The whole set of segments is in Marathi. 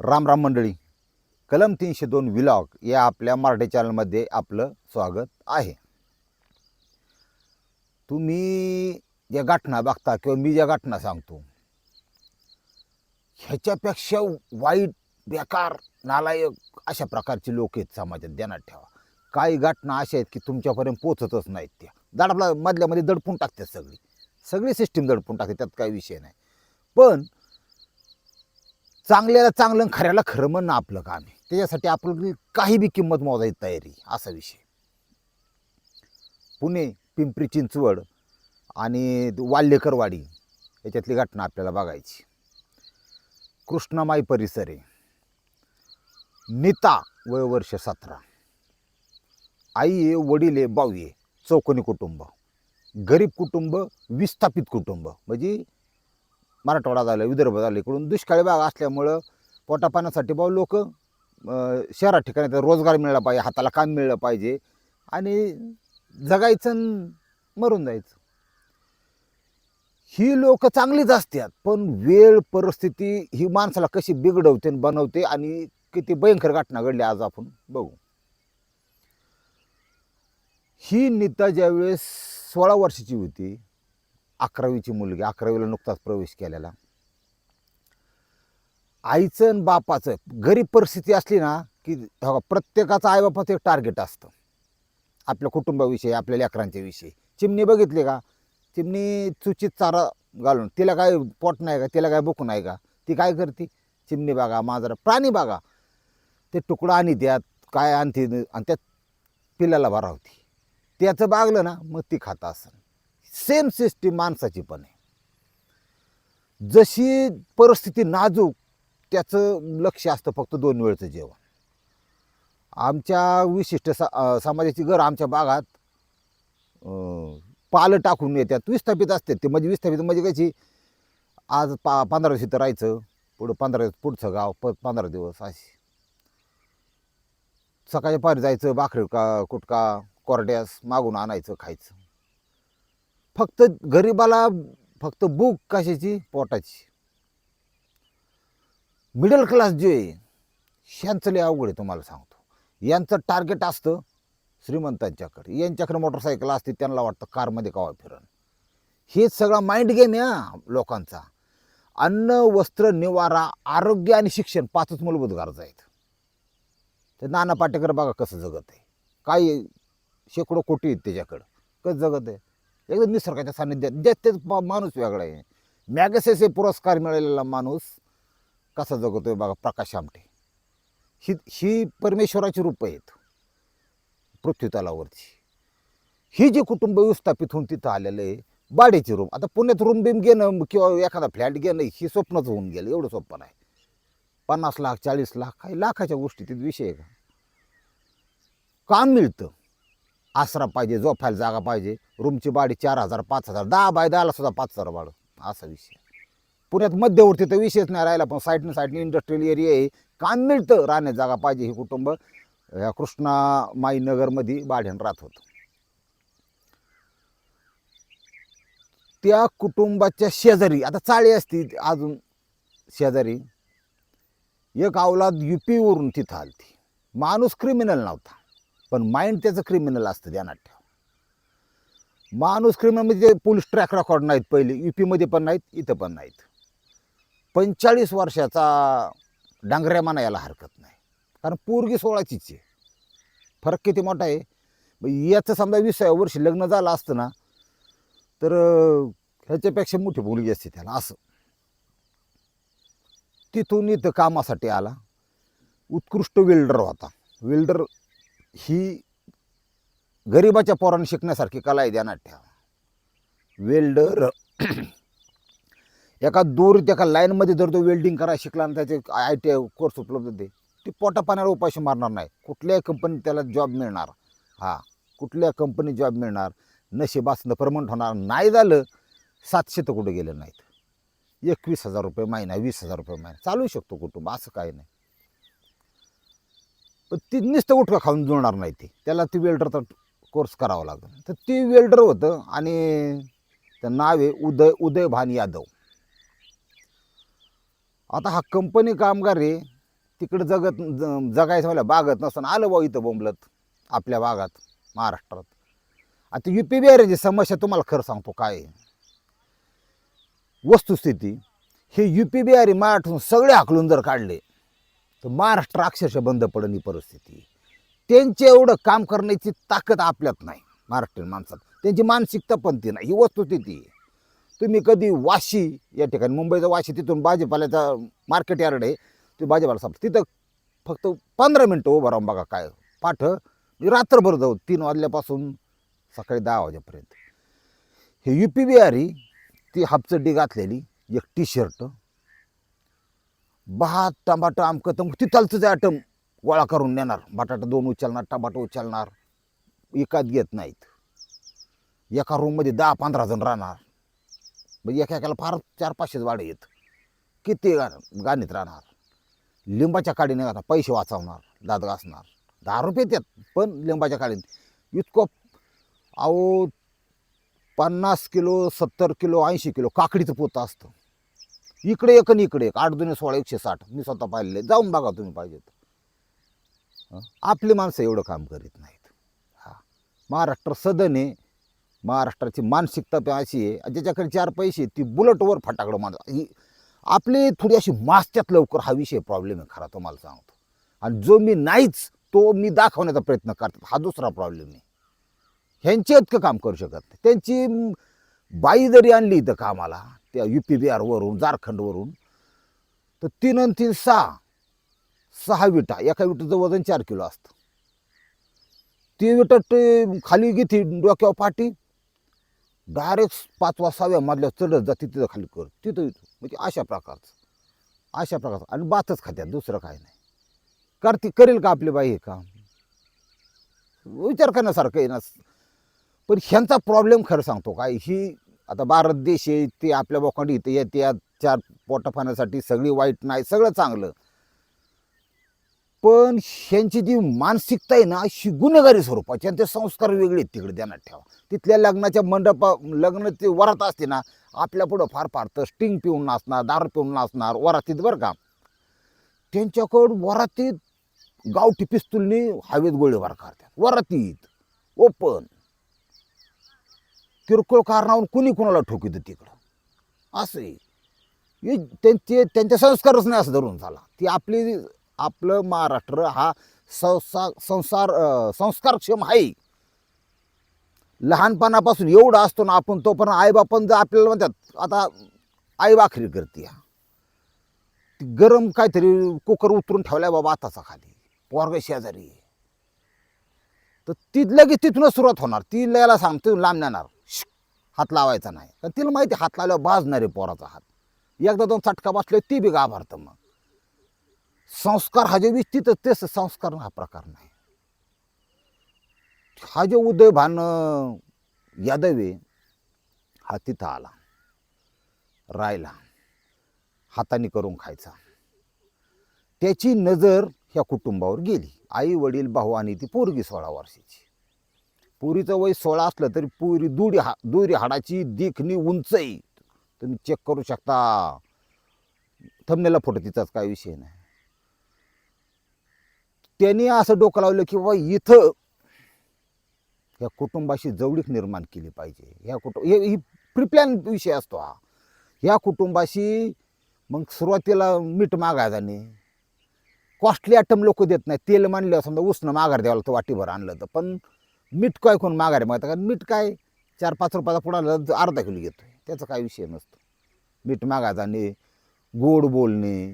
राम राम मंडळी. कलम तीनशे दोन विलॉग या आपल्या मराठी चॅनलमध्ये आपलं स्वागत आहे. तुम्ही ज्या घटना बघता किंवा मी ज्या घटना सांगतो ह्याच्यापेक्षा वाईट बेकार नालायक अशा प्रकारचे लोक आहेत समाजात ध्यानात ठेवा. काही घटना अशा आहेत की तुमच्यापर्यंत पोचतच नाहीत त्या. दडपला मधल्यामध्ये दडपून टाकतात सगळी. सगळी सिस्टीम दडपून टाकते त्यात काही विषय नाही. पण चांगल्याला चांगलं आणि खऱ्याला खरं म्हणणं आपलं काम आहे. त्याच्यासाठी आपलं काही बी किंमत मोजायची तयारी असा विषय. पुणे पिंपरी चिंचवड आणि वाल्यकरवाडी याच्यातली घटना आपल्याला बघायची. कृष्णामाई परिसर आहे नीता वय वर्ष सतरा आई आहे वडील आहे भाऊ आहे चौकोनी कुटुंब गरीब कुटुंब विस्थापित कुटुंब. म्हणजे मराठवाडा झालं विदर्भ झालं इकडून दुष्काळी भाग असल्यामुळं पोटापाण्यासाठी भाऊ लोक शहरात ठिकाणी तर रोजगार मिळला पाहिजे हाताला काम मिळलं पाहिजे आणि जगायचं आणि मरून जायचं. ही लोक चांगलीच असतात पण वेळ परिस्थिती ही माणसाला कशी बिघडवते आणि बनवते आणि किती भयंकर घटना घडली आज आपण बघू. ही नीता ज्यावेळेस सोळा वर्षाची होती अकरावीची मुलगी अकरावीला नुकताच प्रवेश केलेला. आईचं आणि बापाचं गरीब परिस्थिती असली ना की प्रत्येकाचं आईबापाचं एक टार्गेट असतं. आपल्या कुटुंबाविषयी आपल्या लेकरांच्या विषयी. चिमणी बघितली का? चिमणी चुचीत चारा घालून तिला काय पोट नाही का तिला काय बुक नाही का? ती काय करते? चिमणी बागा मांजरा प्राणी बागा ते तुकडं आणि द्यात काय आणते आणि त्यात पिल्लाला भरावती. त्याचं बागलं ना मग ती खात असं सेम सिस्टीम माणसाची पण आहे. जशी परिस्थिती नाजूक त्याचं लक्ष असतं फक्त दोन वेळचं जेवण. आमच्या विशिष्ट सा समाजाची घर आमच्या भागात पालं टाकून येतात विस्थापित असतात. ते म्हणजे विस्थापित म्हणजे कशी आज पा पंधरा दिवस इथं राहायचं पुढं पंधरा दिवस पुढचं गाव परत पंधरा दिवस अशी. सकाळच्या पारी जायचं भाकरी का कुटका कोरड्यास मागून आणायचं खायचं. फक्त गरिबाला फक्त भूक कशाची? पोटाची. मिडल क्लास जे आहे ह्यांचं लय अवघड आहे तुम्हाला सांगतो. यांचं टार्गेट असतं श्रीमंतांच्याकडे. यांच्याकडे मोटरसायकल असते त्यांना वाटतं कारमध्ये कावा फिरण. हेच सगळा माइंड गेम आहे हा लोकांचा. अन्न वस्त्र निवारा आरोग्य आणि शिक्षण पाचच मूलभूत गरजा आहेत. तर नाना पाटेकर बघा कसं जगत आहे. काय शेकडो कोटी आहेत त्याच्याकडं. कसं जगत आहे? एकदम निसर्गाच्या सान्निध्यात जे तेच माणूस वेगळा आहे. मॅगसेसे पुरस्कार मिळालेला माणूस कसा जगतोय बघा प्रकाश आमटे. ही ही परमेश्वराची रूप आहेत पृथ्वीतलावरची ही जी कुटुंब विस्थापित होऊन तिथं आलेलं आहे बाडीची रूम. आता पुण्यात रूम बिम घेणं किंवा एखादा फ्लॅट घेणं ही स्वप्नच होऊन गेलं एवढं सोपं नाही. पन्नास लाख चाळीस लाख काही लाखाच्या गोष्टी तिथे विषय आहे का? काम मिळतं. आसरा पाहिजे झोपायला जागा पाहिजे. रूमची बाडी चार हजार पाच हजार दहा बाय दहाला सुद्धा पाच हजार भाडं. असा विषय. पुण्यात मध्यवर्ती तर विषयच नाही राहिला पण साईडनं साईडने इंडस्ट्रियल एरिया आहे. काम मिळतं राहण्यात जागा पाहिजे हे कुटुंब. या कृष्णामाई नगरमध्ये भाड्यानं राहत होतं. त्या कुटुंबाच्या शेजारी आता चाळी असती अजून शेजारी एक अवलाद युपीवरून तिथं आलती. माणूस क्रिमिनल नव्हता. पण माइंड त्याचं क्रिमिनल असतं ध्यानात ठेवा. माणूस क्रिमिनल म्हणजे पोलीस ट्रॅक रेकॉर्ड नाहीत पहिले युपीमध्ये पण नाहीत इथं पण नाहीत. पंचेचाळीस वर्षाचा डांगऱ्या माना याला हरकत नाही. कारण पोरगी सोळाचीच आहे. फरक किती मोठा आहे? मग याचं समजा विसाव्या वर्षी लग्न झालं असतं ना तर ह्याच्यापेक्षा मोठी मुलगी असते त्याला असं. तिथून इथं कामासाठी आला. उत्कृष्ट वेल्डर होता. वेल्डर ही गरिबाच्या पोरांनी शिकण्यासारखी कला आहे ध्यानात ठेवा. वेल्डर एका दूर एका लाईनमध्ये जर तो वेल्डिंग करायला शिकला आणि त्याचे आय टी आय कोर्स उपलब्ध होते ती पोटा पाण्याला उपाशी मारणार नाही. कुठल्याही कंपनीत त्याला जॉब मिळणार. हां कुठल्या कंपनीत जॉब मिळणार. नशीब असणं परमनंट होणार. नाही झालं सातशे तर कुठं गेलं नाहीत. एकवीस हजार रुपये महिना वीस हजार रुपये महिना. चालू शकतो कुटुंब असं काही नाही. पण ती नुसतं उठका खाऊन जुळणार नाही ते. त्याला ती वेल्डरचा कोर्स करावा लागतो तर ती वेल्डर होतं आणि त्या नाव आहे उदय उदय भान यादव. आता हा कंपनी कामगार आहे तिकडं जगत जगायचं मला बागत नसताना आलं बा इथं बोंबलत आपल्या भागात महाराष्ट्रात. आता यू पी बिहारची समस्या तुम्हाला खरं सांगतो काय वस्तुस्थिती हे यू पी बिहारी मराठून सगळे हाकलून जर काढले तर महाराष्ट्र अक्षरशः बंद पडेल ही परिस्थिती. त्यांचे एवढं काम करण्याची ताकद आपल्यात नाही महाराष्ट्रीयन माणसात. त्यांची मानसिकता पण ती नाही ही वस्तुस्थिती तुम्ही कधी वाशी या ठिकाणी मुंबईचा वाशी तिथून भाजीपाल्याचा मार्केट यार्ड आहे ते भाजीपाला साप तिथं फक्त पंधरा मिनटं उभं राहून बघा काय पाठ म्हणजे रात्रभर जाऊ तीन वाजल्यापासून सकाळी दहा वाजेपर्यंत. हे यू पी बिहारी ती हापचड्डी घातलेली एक टी शर्ट भात टमाटर आमकं तम तिथलचं आयटम गोळा करून नेणार. बटाटा दोन उचलणार टमाटो उचलणार. विकत घेत नाहीत. एका रूममध्ये दहा पंधरा जण राहणार. म्हणजे एका एकाला फार चार पाचशेच वाडे येत किती गाणीत राहणार. लिंबाच्या काडीने आता पैसे वाचवणार दात घासणार. दहा रुपये येतात पण लिंबाच्या काडीने इतकं अहो पन्नास किलो सत्तर किलो ऐंशी किलो काकडीचं पोतं असतं. इकडे एक आणि इकडे एक. आठ दोन सोळा एकशे साठ. मी स्वतः पाहिलेले. जाऊन बघा तुम्ही पाहिजेत. आपली माणसं एवढं काम करीत नाहीत. हा. महाराष्ट्र सदन आहे महाराष्ट्राची मानसिकता पण अशी आहे ज्याच्याकडे चार पैसे ती बुलटवर फटाकडं मान ही आपली थोडी अशी मास्त्यात लवकर हा विषय प्रॉब्लेम आहे खरा तुम्हाला सांगतो. आणि जो मी नाहीच तो मी दाखवण्याचा प्रयत्न करतात हा दुसरा प्रॉब्लेम आहे. ह्यांचे इतकं काम करू शकत नाही. त्यांची बाई जरी आणली इथं कामाला त्या यू पी बिहारवरून झारखंडवरून. तर तीन आणि तीन सहा सहा विटा एका विटाचं वजन चार किलो असतं. ती विटा ते खाली घेते डोक्यावर पाठी डायरेक्ट पाचवा सहाव्या मधल्या चढत जाते तिथं खाली कर तिथं येतो म्हणजे अशा प्रकारचं अशा प्रकारचं. आणि बातच खात्यात दुसरं काय नाही. करते करेल का आपली बाई हे काम? विचार करण्यासारखं आहे ना. पण ह्यांचा प्रॉब्लेम खरं सांगतो काय ही आता भारत देश आहे ते आपल्या बोकांडी इथे येते या चार पोटा पाण्यासाठी सगळी वाईट नाही सगळं चांगलं. पण ह्यांची जी मानसिकता आहे ना अशी गुन्हेगारी स्वरूपाची आणि ते संस्कार वेगळे आहेत तिकडे ध्यानात ठेवा. तिथल्या लग्नाच्या मंडपा लग्न ते वरात असते ना आपल्या पुढं फार फार तर स्टिंग पिऊन नाचणार दार पिऊन नाचणार वरातीत बरं का. त्यांच्याकडं वरातीत गावठी पिस्तूलनी हवेत गोळीबार करतात. वरातीत ओपन. किरकोळ कारणावरून कुणी कुणाला ठोकितं तिकडं? असं आहे. हे त्यांचे त्यांच्या संस्कारच नाही असं धरून झाला. ती आपली आपलं महाराष्ट्र हा संसा संसार संस्कारक्षम आहे. लहानपणापासून एवढं असतो ना आपण तोपर्यंत आईबापण जर आपल्याला म्हणतात आता आई भाकरी करते ती गरम काहीतरी कुकर उतरून ठेवलाय बाबा आताचा खाली. पोरग शेजारी आहे. तर ती लगेच तिथूनच सुरुवात होणार. ती याला सांगतो लांब नेणार. हात लावायचा नाही. कारण तिला माहिती आहे, हात लावल्यावर बाजणारे आहे पोराचा हात. एकदा दोन चटका बसले ती बी गाभारतं मग. संस्कार हा जे विच तेच संस्कार हा प्रकार नाही. हा जो उदय भान यादवे हा तिथं आला. राहिला. हाताने करून खायचा. त्याची नजर ह्या कुटुंबावर गेली. आई वडील भाऊ आणि ती पोरगी सोळा वर्षाची. पुरीचं वय सोळा असलं तरी पुरी दुरी हा दुरी हाडाची देखणी उंच आहे. तुम्ही चेक करू शकता. थमनेला फोटो तिचाच काय विषय नाही. त्यांनी असं डोकं लावलं की बाबा इथं या कुटुंबाशी जवळीक निर्माण केली पाहिजे. ह्या कुटुंब हे ही प्रिप्लॅन विषय असतो हा. ह्या कुटुंबाशी मग सुरुवातीला मीठ मागायचा नाही कॉस्टली आयटम लोक देत नाही तेल मानलं समजा उसनं माघार द्यावं लागतं वाटीभर आणलं तर. पण मीठ काय कोण माघार मागतं? कारण मीठ काय चार पाच रुपयाचा पुढाला अर्धा किलो घेतो त्याचा काय विषय नसतो. मीठ मागायचा आणि गोड बोलणे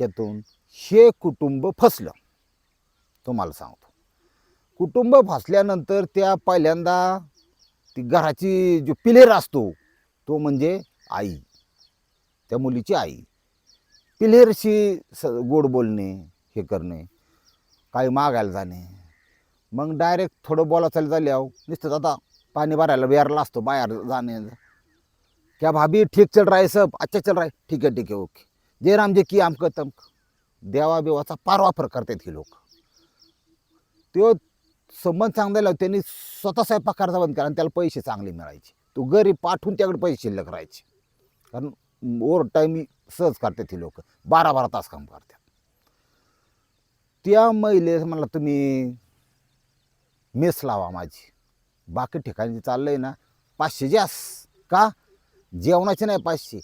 ह्यातून हे कुटुंब फसलं. तुम्हाला सांगतो. कुटुंब फसल्यानंतर त्या पहिल्यांदा ती घराची जो पिलेर असतो तो म्हणजे आई. त्या मुलीची आई. पिलेरशी स गोड बोलणे हे करणे काही मागायला जाणे मग डायरेक्ट थोडं बोला चालू झाले आहो नुसतं आता पाणी भरायला बिहारला असतो बाहेर जाण्याचं क्या भाभी ठीक चल रहा है सब? अच्छा चल रहा है? ठीक आहे ठीक आहे ओके. जय रामजे की आमक तमक. देवा बिवाचा पार वापर करतात ही लोक. तो संबंध चांगला त्यांनी स्वतः स्वयंपाक करायचा बंद केला आणि त्याला पैसे चांगले मिळायचे. तो गरीब पाठवून त्याकडे पैसे शिल्लक राहायचे. कारण ओव्हर टाईम सहज करतात ही लोक. बारा बारा तास काम करतात. त्या महिलेस म्हणला तुम्ही मेस लावा माझी. बाकी ठिकाणी चाललं आहे ना पाचशे जास का? जेवणाचे नाही पाचशे.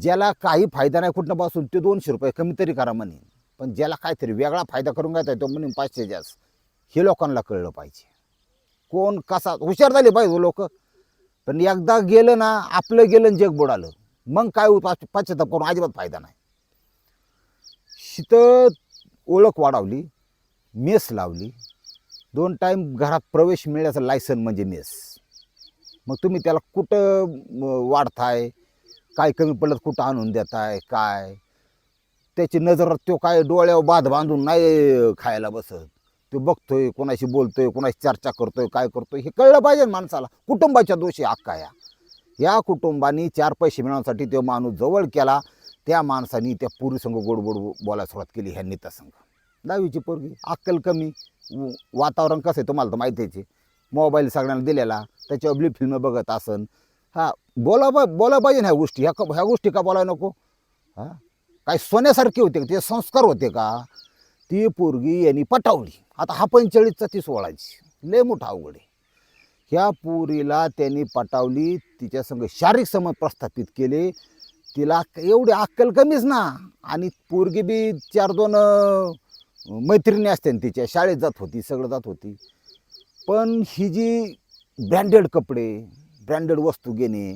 ज्याला काही फायदा नाही कुठनं ते दोनशे रुपये कमी तरी करा म्हणे. पण ज्याला काहीतरी वेगळा फायदा करून घ्यायचा तो म्हणे पाचशे जास्त. हे लोकांना कळलं पाहिजे. कोण कसा हुशार झाले पाहिजे हो लोक. पण एकदा गेलं ना आपलं गेलं जग बुडालं मग काय पाश्चाताप पाच- करून अजिबात फायदा नाही. शित ओळख वाढवली मेस लावली दोन टाईम घरात प्रवेश मिळण्याचं लायसन म्हणजे मेस मग तुम्ही त्याला कुठं वाढताय? काय कमी पडलं कुठं आणून देताय? काय? त्याची नजर तो काय डोळ्यावर बाध बांधून नाही खायला बसत. तो बघतोय कोणाशी बोलतोय कोणाशी चर्चा करतोय काय करतोय हे कळलं पाहिजे माणसाला. कुटुंबाच्या दोषी हक्का या या कुटुंबानी चार पैसे मिळवण्यासाठी तो माणूस जवळ केला. त्या माणसाने त्या पुरीसंग गोड बोलायला सुरुवात केली ह्या संघ दहावीची पोरगी अक्कल कमी. वातावरण कसं आहे तुम्हाला तर माहिती आहे मोबाईल सगळ्यांना दिलेला त्याच्यावर ब्ली फिल्म बघत असन. हा बोला बा बोला पाहिजे ना ह्या गोष्टी. ह्या क- ह्या गोष्टी का बोलायला नको? हां? काय सोन्यासारखे होते का? ते संस्कार होते का? ती पोरगी यांनी पटावली. आता हा पंचेचाळीसचा ती सोळाची. लय मोठा अवघड आहे. ह्या पोरीला त्यांनी पटावली तिच्या संग शारीरिक संबंध प्रस्थापित केले. तिला एवढी अक्कल कमीच ना. आणि पोरगी बी चार दोन मैत्रिणी असते ना तिच्या शाळेत जात होती सगळं जात होती. पण ही जी ब्रँडेड कपडे ब्रँडेड वस्तू घेणे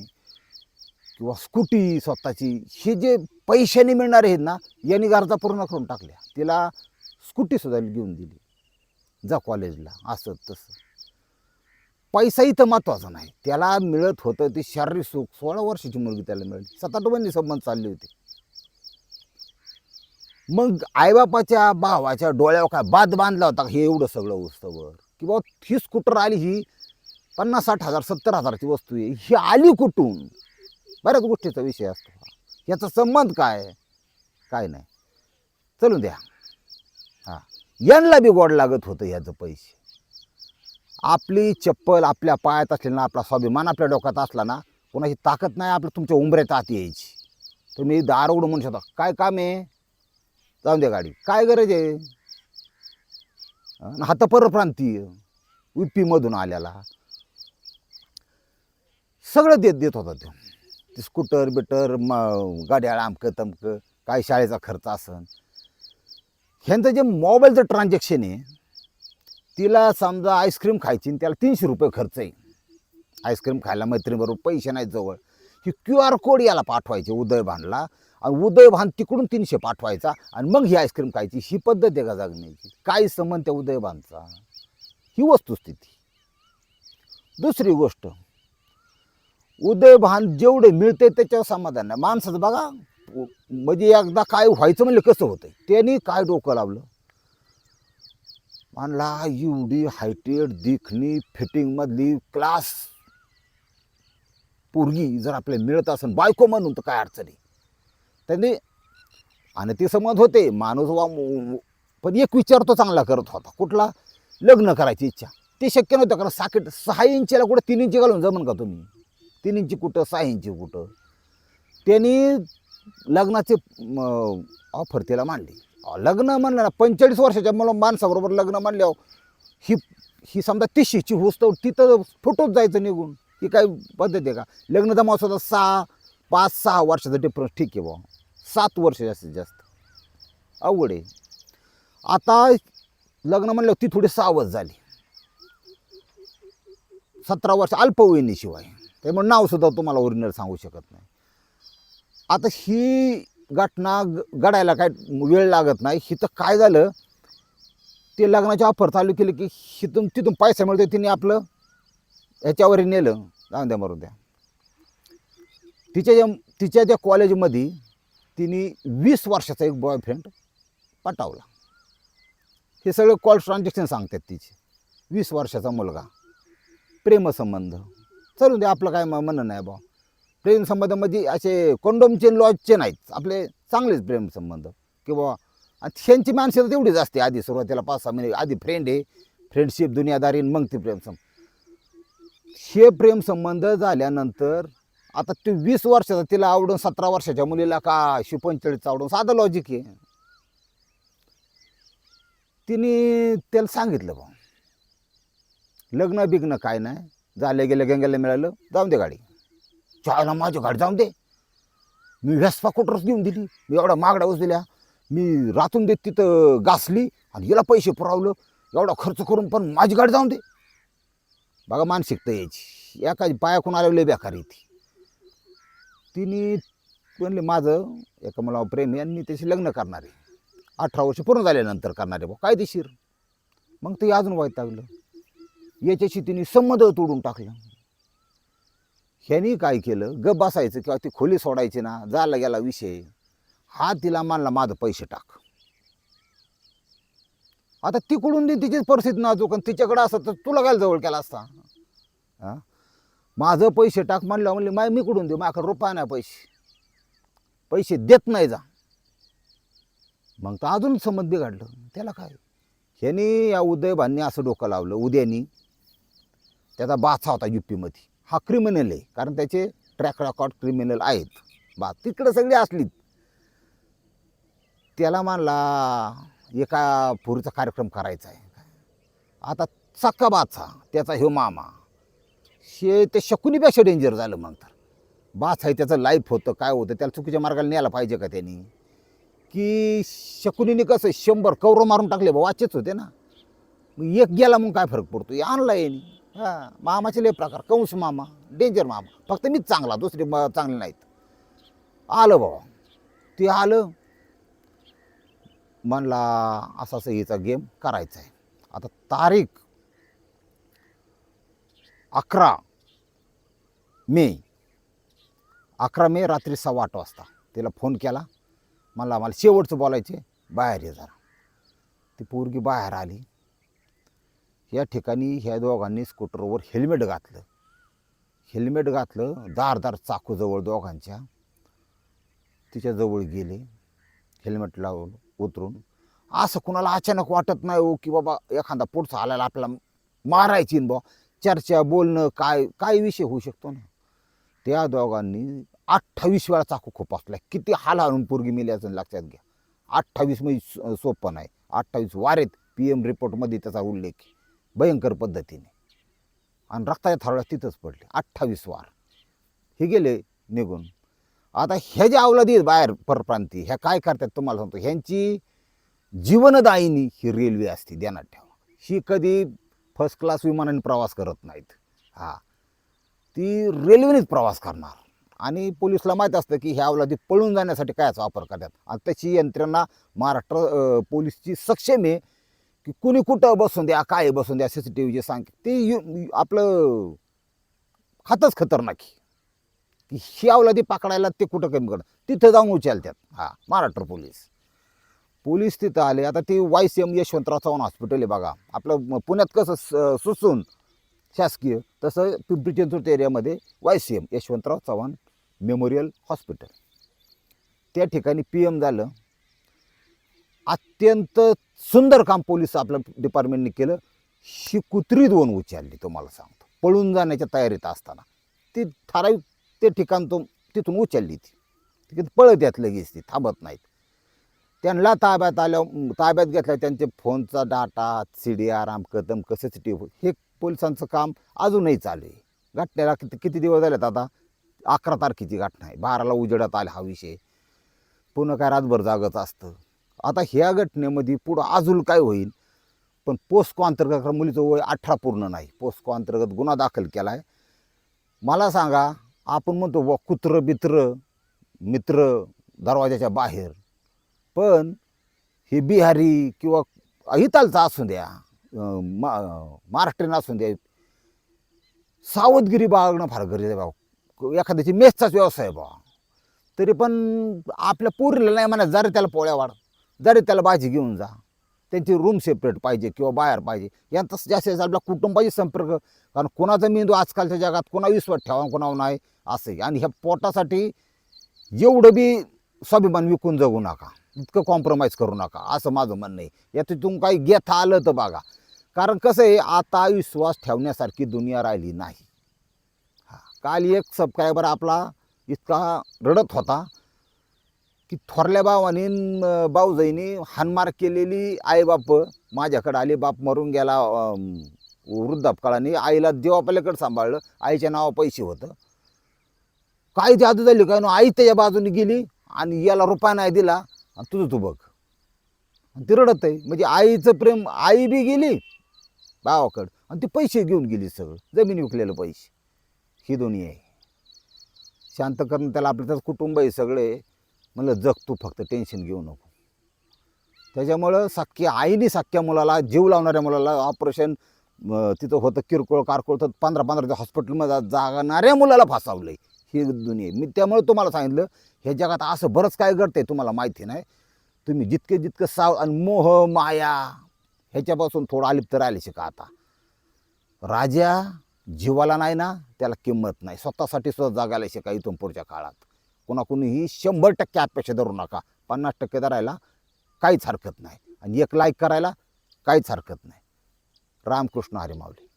किंवा स्कूटी स्वतःची हे जे पैशाने मिळणारे आहेत ना यांनी गरजा पूर्ण करून टाकल्या. तिला स्कूटीसुद्धा घेऊन दिली. जा कॉलेजला असं तसं. पैसा इथं महत्त्वाचा नाही. त्याला मिळत होतं ते शारीरिक सुख. सोळा वर्षाची मुलगी त्याला मिळाली. सात आठ महिने संबंध चालले होते. मग आईबापाच्या भावाच्या डोळ्यावर काय बाद बांधला होता हे एवढं सगळं उत्सव की बाबा ही स्कूटर आली ही पन्नास साठ हजार सत्तर हजाराची वस्तू आहे. ही आली कुठून? बऱ्याच गोष्टीचा विषय असतो याचा संबंध काय काय नाही. चलू द्या. हां. यांना बी गोड लागत होतं ह्याचं पैसे. आपली चप्पल आपल्या पायात असली ना आपला स्वाभिमान आपल्या डोक्यात असला ना कोणाची ताकद नाही आपलं तुमच्या उंबऱ्यात आत यायची. तुम्ही दार उघडून म्हणू शकता. काय काम आहे? जाऊन द्या गाडी. काय गरज आहे? हा तर परप्रांतीय युपीमधून आलेला सगळं देत देत होता तो. ते स्कूटर बिटर म गाड्या आमकं तमकं काय शाळेचा खर्च असन. ह्यांचं जे मोबाईलचं ट्रान्झॅक्शन आहे तिला समजा आईस्क्रीम खायची त्याला तीनशे रुपये खर्च आहे. आईस्क्रीम खायला मैत्रिणीबरोबर पैसे नाही जवळ. ही क्यू आर कोड याला पाठवायचे उदय भांडला. आणि उदयभान तिकडून तीनशे पाठवायचा आणि मग ही आईस्क्रीम खायची. ही पद्धत आहे का काय संबंध त्या उदयभानचा ही वस्तुस्थिती. दुसरी गोष्ट उदयभान जेवढे मिळते त्याच्यावर समाधान नाही. माणसाचं बघा म्हणजे एकदा काय व्हायचं म्हणजे कसं होतं त्यांनी काय डोकं लावलं? म्हणला एवढी हायटेड दिखणी फिटिंगमधली क्लास पोरगी जर आपल्याला मिळत असेल बायको म्हणून तर काय अडचण आहे? त्यांनी आणि ते समज होते माणूस वा पण एक विचार तो चांगला करत होता. कुठला? लग्न करायची इच्छा. ते शक्य नव्हतं कारण साकेट सहा इंचीला कुठं तीन इंची घालून जमन का तुम्ही? तीन इंची कुठं सहा इंची कुठं? त्यांनी लग्नाचे ऑफर तिला मांडली. लग्न म्हणलं ना पंचेचाळीस वर्षाच्या मला माणसाबरोबर लग्न म्हणल्यावर ही ही समजा तिशीची होस्त तिथं फुटत जायचं निघून. ही काय पद्धत आहे का? लग्न जमा होता सहा पाच सहा वर्षाचा डिफरन्स ठीक आहे बुवा. सात वर्ष जास्तीत जास्त. अवघड आहे. आता लग्न म्हणलं ती थोडी सावध झाली. सतरा वर्ष अल्पवयीनीशिवाय त्यामुळे नावसुद्धा तुम्हाला ओरिजिनल सांगू शकत नाही. आता ही घटना ग- घडायला काय वेळ लागत नाही. हिथं काय झालं? ते लग्नाची ऑफर चालू केली की हिथून तिथून पैसा मिळतो तिने आपलं. ह्याच्यावर नेलं. जाऊन द्या मरून द्या. तिच्या ज्या तिच्या ज्या कॉलेजमध्ये तिने वीस वर्षाचा एक बॉयफ्रेंड पटावला. हे सगळे कॉल ट्रान्झॅक्शन सांगतात तिचे. वीस वर्षाचा मुलगा. प्रेमसंबंध चलून दे आपलं काय म्हणणं नाही बा प्रेमसंबंधामध्ये म्हणजे असे कोंडोमचे लॉजचे नाहीत आपले चांगलेच प्रेमसंबंध किंवा त्यांची माणसं तेवढीच असते. आधी सुरुवातीला पाच सहा महिने आधी फ्रेंड आहे. फ्रेंडशिप दुनियादारी आणि मग ते प्रेमसंबंध हे प्रेमसंबंध झाल्यानंतर आता ते वीस वर्षाचा तिला आवडून सतरा वर्षाच्या मुलीला का शिवपंचेळीचं आवडून? साधं लॉजिक आहे. तिने त्याला सांगितलं बा लग्न बिग्न काय नाही झाले गेले गंगेला मिळालं जाऊन दे गाडी. चायला माझी गाडी जाऊन दे. मी व्यसपा कुठरच घेऊन दिली. मी एवढा मागडा वस्तू दिल्या. मी रातून देत तिथं घासली आणि याला पैसे पुरवलं. एवढा खर्च करून पण माझी गाडी जाऊन दे. बघा मानसिकता यायची एखादी पायाकून लय बेकार ती. तिने म्हणले माझं एका मला प्रेम आहे आणि मी त्याशी लग्न करणार आहे. अठरा वर्ष पूर्ण झाल्यानंतर करणार आहे कायदेशीर. मग ते अजून वाईट लागलं. याच्याशी तिने संबंध तोडून टाकलं. ह्यानी काय केलं? गप बसायचं किंवा ती खोली सोडायची ना झाला गेला विषय. हा तिला मानला माझं पैसे टाक. आता तिकडून दे तिचीच परिस्थिती नाजूक आणि तिच्याकडं असत तर तुला काय जवळ केला असता? हां? माझं पैसे टाक म्हणलं म्हणले माय मी कुठून देऊ? माझ्याकडे रुपया नाही पैसे. पैसे देत नाही जा. मग तर अजून समज बिघाडलं. त्याला काय? ह्यानी या उदयभांनी असं डोकं लावलं उद्यानी. त्याचा बाचा होता यू पीमध्ये हा क्रिमिनल आहे कारण त्याचे ट्रॅक रेकॉर्ड क्रिमिनल आहेत. बा तिकडे सगळी असलीत. त्याला मानला एका पुरीचा कार्यक्रम करायचा आहे. आता सक्का बाचा त्याचा ह्यो मामा. शे ते शकुनीपेक्षा डेंजर झालं मग तर. बास आहे त्याचं लाईफ होतं काय होतं त्याला चुकीच्या मार्गाला न्यायला पाहिजे का त्यांनी? की शकुनीने कसं शंभर कौरव मारून टाकले बा वाचेच होते ना. मग एक गेला मग काय फरक पडतो? हे आणला येणे हां मामाचे लय प्रकार. कंस मामा डेंजर मामा. फक्त मीच चांगला दुसरे म- चांगले नाहीत. आलं बाबा ते आलं. म्हणला असा असं हिचा गेम करायचा आहे आता तारीख अकरा मे अकरा मे रात्री सव्वा आठ वाजता. तिला फोन केला. मला मला शेवटचं बोलायचे बाहेर ये जरा. ती पोरगी बाहेर आली. या ठिकाणी ह्या दोघांनी स्कूटरवर हेल्मेट घातलं. हेल्मेट घातलं दारदार चाकूजवळ दोघांच्या. तिच्याजवळ गेले. हेल्मेट लावून उतरून. असं कुणाला अचानक वाटत नाही हो की बाबा एखादा पुढचा आल्याला आपल्याला मारायची बा. चर्चा बोलणं काय काय विषय होऊ शकतो ना? त्या दोघांनी अठ्ठावीस वेळा चाकू खोपासला किती हाल हालून पोरगी मेली असं लक्षात घ्या. अठ्ठावीस म्हणजे सोपं नाही. अठ्ठावीस वारेत पी एम रिपोर्टमध्ये त्याचा उल्लेख भयंकर पद्धतीने. आणि रक्ताच्या थारोळ्या तिथंच पडले. अठ्ठावीस वार. हे गेले निघून. आता ह्या ज्या अवलादी आहेत बाहेर परप्रांती ह्या काय करतात तुम्हाला सांगतो. ह्यांची जीवनदायिनी ही रेल्वे असते ध्यानात ठेवा. ही कधी फर्स्ट क्लास विमानाने प्रवास करत नाहीत. हा. ती रेल्वेनेच प्रवास करणार. आणि पोलिसला माहीत असतं की ह्या अवलादी पळून जाण्यासाठी कायचा वापर करतात. आणि त्याची यंत्रणा महाराष्ट्र पोलिसची पोलीसची सक्षम आहे की कुणी कुठं बसून द्या काय बसून द्या सी सी टी व्हीचे सांग ते यु- आपलं हातच खतरनाक की ही अवलादी पकडायला ते कुठं कमी करणार तिथं जाऊन उचलतात. हा महाराष्ट्र पोलीस. पोलीस तिथं आले. आता ते Y C M Yashwantrao Chavan hospital आहे बघा. आपलं पुण्यात कसं स- सुसून शासकीय तसं पिंपरी चिंचवड एरियामध्ये Y C M Yashwantrao Chavan memorial hospital. त्या ठिकाणी पी एम झालं. अत्यंत सुंदर काम पोलीस आपल्या डिपार्टमेंटने केलं. ही कुत्री दोन उचलली तुम्हाला सांगतो. पळून जाण्याच्या तयारीत असताना. ती ठराविक ते ठिकाण तो तिथून उचलली ती. पळत येत लगेच ती थांबत नाहीत. त्यांना ताब्यात आल्या ताब्यात घेतल्या त्यांचे फोनचा डाटा सी डी आर आमकं कसं सी सी टी हे पोलिसांचं काम अजूनही चालू आहे. घटनेला किती किती दिवस झालेत आता? अकरा तारखेची घटना आहे. बाराला उजेडात आला हा विषय. पुन्हा काय रातभर जागत असतं. आता ह्या घटनेमध्ये पुढं अजून काय होईल? पण पोस्को अंतर्गत मुलीचं वय अठरा पूर्ण नाही. पोस्को अंतर्गत गुन्हा दाखल केला आहे मला सांगा आपण म्हणतो व कुत्र बित्र मित्र दरवाजाच्या बाहेर. पण हे बिहारी किंवा हितालचा असू द्या मा महाराष्ट्रीयन असून द्या सावधगिरी बाळगणं फार गरजेचं आहे भाऊ. एखाद्याची मेसचाच व्यवसाय आहे बा तरी पण आपल्या पोरीला नाही म्हणा जरी त्याला पोळ्या वाढ जरी त्याला भाजी घेऊन जा त्यांची रूम सेपरेट पाहिजे किंवा बाहेर पाहिजे यांचा जास्तीत जास्त आपल्या कुटुंबाशी संपर्क कारण कोणाचा मेंदू आजकालच्या जगात कोणा विश्वास ठेवा कोणावर नाही असं आहे. आणि ह्या पोटासाठी एवढं बी स्वाभिमान विकून जगू नका. इतकं कॉम्प्रोमाइज करू नका असं माझं म्हणणं आहे. यातून काही घेता आलं तर बघा. कारण कसं आहे आता विश्वास ठेवण्यासारखी दुनिया राहिली नाही. हा काल एक सबस्क्रायबर आपला इतका रडत होता की थोरल्या भावाने भाऊजाईने हानमार केलेली आई बाप माझ्याकडं आले बाप मरून गेला वृद्धापकाळाने आईला देवापल्याकडे सांभाळलं आईच्या नावा पैसे होतं. काय जादू झाली काय ना आई त्याच्या बाजूने गेली आणि याला रुपया नाही दिला. आणि तुझं तू बघ. आणि ती रडत आहे. म्हणजे आईचं प्रेम आई बी गेली भावाकडं. आणि ते पैसे घेऊन गेली सगळं. जमीन विकलेलं पैसे. ही दोन्ही आहे. शांत करणं त्याला आपलं त्याचं कुटुंब आहे सगळे. म्हणलं जग तू फक्त टेन्शन घेऊ नको. त्याच्यामुळं साख्या आईने साख्या मुलाला जीव लावणाऱ्या मुलाला ऑपरेशन तिथं होतं किरकोळ कारकोळ तर पंधरा पंधरा हॉस्पिटलमध्ये जागणाऱ्या मुलाला फासावलं ही दुनिया आहे. मी त्यामुळे तुम्हाला सांगितलं ह्या जगात असं बरंच काय घडतंय तुम्हाला माहिती नाही. तुम्ही जितके जितकं साव आणि मोह माया ह्याच्यापासून थोडं अलिप्त राहिले शिका आता? राजा जीवाला नाही ना त्याला किंमत नाही. स्वतःसाठी सुद्धा जगायला शिका इथून पुढच्या काळात? कोणाकोणीही शंभर टक्के अपेक्षा धरू नका. पन्नास टक्के धरायला काहीच हरकत नाही. आणि एक लाईक करायला काहीच हरकत नाही. रामकृष्ण हरिमावली